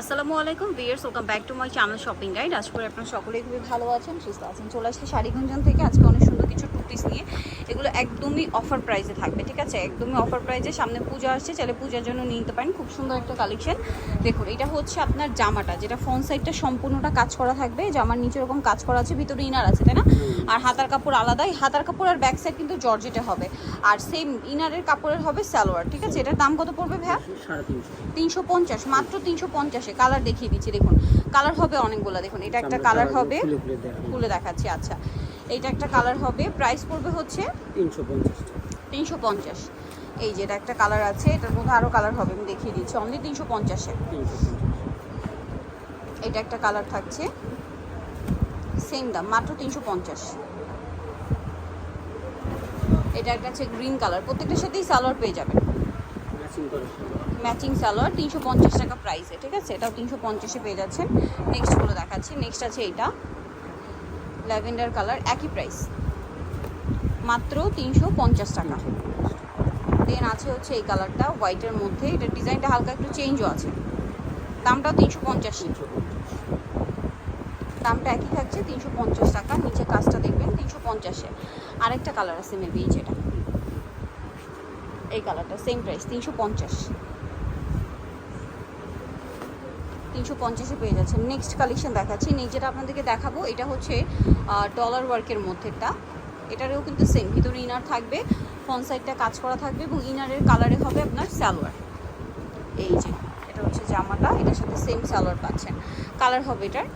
আসসালামু আলাইকুম viewers welcome back to my channel shopping guide আজ করে আপনারা সকলেই খুবই ভালো আছেন, সুস্থ আছেন। চলে আসছে শাড়িগুঞ্জন থেকে। আজকে সুন্দর কিছু টু পিস নিয়ে এগুলো একদমই অফার প্রাইসে থাকবে ঠিক আছে? একদমই অফার প্রাইসে সামনে পূজা আসছে চাইলে পূজার জন্য নিয়ে নিতে পারেন। খুব সুন্দর একটা কালেকশন দেখুন এটা হচ্ছে আপনার জামাটা যেটা ফ্রন্ট সাইডটা সম্পূর্ণটা কাজ করা থাকবে। জামার নিচে এরকম কাজ করা আছে ভিতরে ইনার আছে তাই না? আর হাতার কাপড় আলাদাই। হাতার কাপড় আর ব্যাক সাইড কিন্তু জর্জেটে হবে। আর সেম ইনারের কাপড়ের হবে সালোয়ার ঠিক আছে? এটার দাম কত পড়বে ভাইয়া? সাড়ে তিনশো। পঞ্চাশ মাত্র তিনশো পঞ্চাশে কালার দেখিয়ে দিচ্ছি দেখুন। কালার হবে অনেকগুলো দেখুন। এটা একটা কালার হবে খুলে দেখাচ্ছি আচ্ছা। এইটা একটা কালার হবে। প্রাইস পড়বে হচ্ছে তিনশো পঞ্চাশ। তিনশো পঞ্চাশ। এই যে এটা একটা কালার আছে এটার মধ্যে আরও কালার হবে আমি দেখিয়ে দিচ্ছি। অনলি তিনশো পঞ্চাশে। এটা একটা কালার থাকছে। সেম দাম মাত্র তিনশো পঞ্চাশ। এটা একটা আছে গ্রিন কালার প্রত্যেকটার সাথেই সালোয়ার পেয়ে যাবেন। ম্যাচিং সালোয়ার তিনশো পঞ্চাশ টাকা প্রাইসে ঠিক আছে? এটাও তিনশো পঞ্চাশে পেয়ে যাচ্ছেন। নেক্সটগুলো দেখাচ্ছি। নেক্সট আছে এইটা ল্যাভেন্ডার কালার, একই প্রাইস মাত্র তিনশো পঞ্চাশ টাকা। দেন আছে হচ্ছে এই কালারটা হোয়াইটের মধ্যে। এটা ডিজাইনটা হালকা একটু চেঞ্জও আছে। দামটাও তিনশো পঞ্চাশ। দামটা একই থাকছে, তিনশো পঞ্চাশ টাকা। নিচে কাজটা দেখবেন, তিনশো পঞ্চাশে আরেকটা কালার আছে মেবি যেটা। এই কালারটা সেম প্রাইস তিনশো পঞ্চাশ। তিনশো পঞ্চাশে পেয়ে যাচ্ছেন। নেক্সট কালেকশন দেখাচ্ছি। নেক্সট যেটা আপনাদেরকে দেখাবো, এটা হচ্ছে ডলার ওয়ার্কের মধ্যেটা এটারও কিন্তু সেম ভিতরে ইনার থাকবে ফ্রন্ট সাইডটা কাজ করা থাকবে এবং ইনারের কালারে হবে আপনার সালোয়ার। এই যে, এটা হচ্ছে জামাটা, এটার সাথে সেম সালোয়ার পাচ্ছেন। কালার হবে এটার।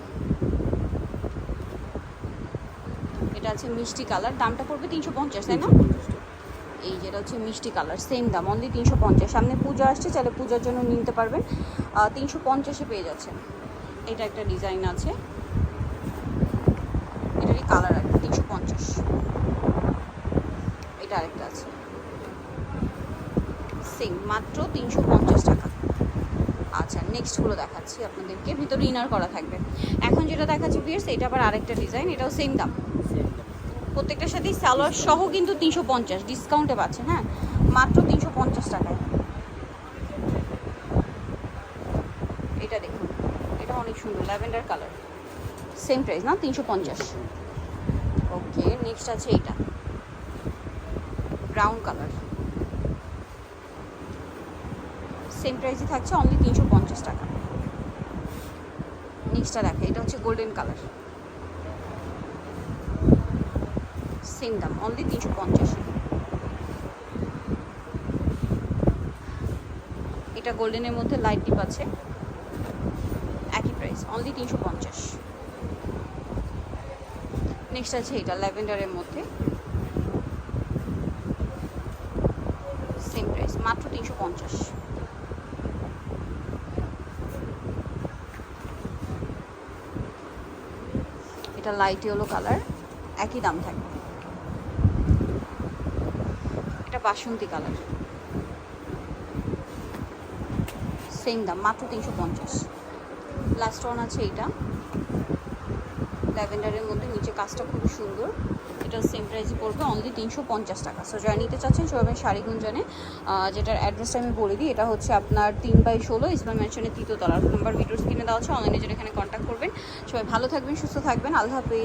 এটা আছে মিষ্টি কালার দামটা পড়বে তিনশো পঞ্চাশ, তাই না? এই যেটা হচ্ছে মিষ্টি কালার সেম দাম অনলি তিনশো পঞ্চাশ। সামনে পুজো আসছে, চাইলে পূজার জন্য নিতে পারবেন। তিনশো পঞ্চাশে পেয়ে যাচ্ছেন। এটা একটা ডিজাইন আছে। এটারই কালার আছে তিনশো পঞ্চাশ। এটা আরেকটা আছে। সেম মাত্র তিনশো পঞ্চাশ টাকা। আচ্ছা নেক্সটগুলো দেখাচ্ছি আপনাদেরকে। ভিতরে ইনার করা থাকবে। এখন যেটা দেখাচ্ছি বিয়ার্স এটা আবার আরেকটা ডিজাইন এটাও সেম দাম। প্রত্যেকটার সাথেই সালোয়ার সহ কিন্তু তিনশো পঞ্চাশ ডিসকাউন্টে পাচ্ছেন হ্যাঁ? মাত্র তিনশো পঞ্চাশ টাকায়। এটা দেখুন, এটা অনেক সুন্দর, ল্যাভেন্ডার কালার সেম প্রাইস না? তিনশো পঞ্চাশ। ওকে নেক্সট আছে এটা। ব্রাউন কালার সেম প্রাইসই থাকছে অনলি তিনশো পঞ্চাশ টাকা। নেক্সটটা দেখে, এটা হচ্ছে গোল্ডেন কালার সেম দাম অনলি তিনশো পঞ্চাশ। এটা গোল্ডেনের মধ্যে লাইট ডিপ আছে। একই প্রাইস অনলি তিনশো পঞ্চাশ। নেক্সট আছে এটা ল্যাভেন্ডারের মধ্যে। সেম প্রাইস মাত্র তিনশো পঞ্চাশ। এটা লাইট ইয়েলো কালার একই দাম থাকবে এটা বাসন্তী কালার। সেম দাম মাত্র তিনশো পঞ্চাশ। লাস্ট ওয়ান আছে এইটা ল্যাভেন্ডারের মধ্যে নিচে কাজটা খুব সুন্দর। এটা সেম প্রাইসই পড়বে অনলি তিনশো পঞ্চাশ টাকা। সো যারা নিতে চাচ্ছেন সবাই শাড়ি গুঞ্জনে আহ, যেটার অ্যাড্রেসটা আমি বলে দিই এটা হচ্ছে আপনার তিন বাই ষোলো ইসলাম ম্যানশনের তৃতীয় তলার নাম্বার ভিডিওস কিনে দেওয়া হচ্ছে অনলাইনে যেটা এখানে কন্ট্যাক্ট করবেন। সবাই ভালো থাকবেন সুস্থ থাকবেন। আল্লাহ হাফিজ।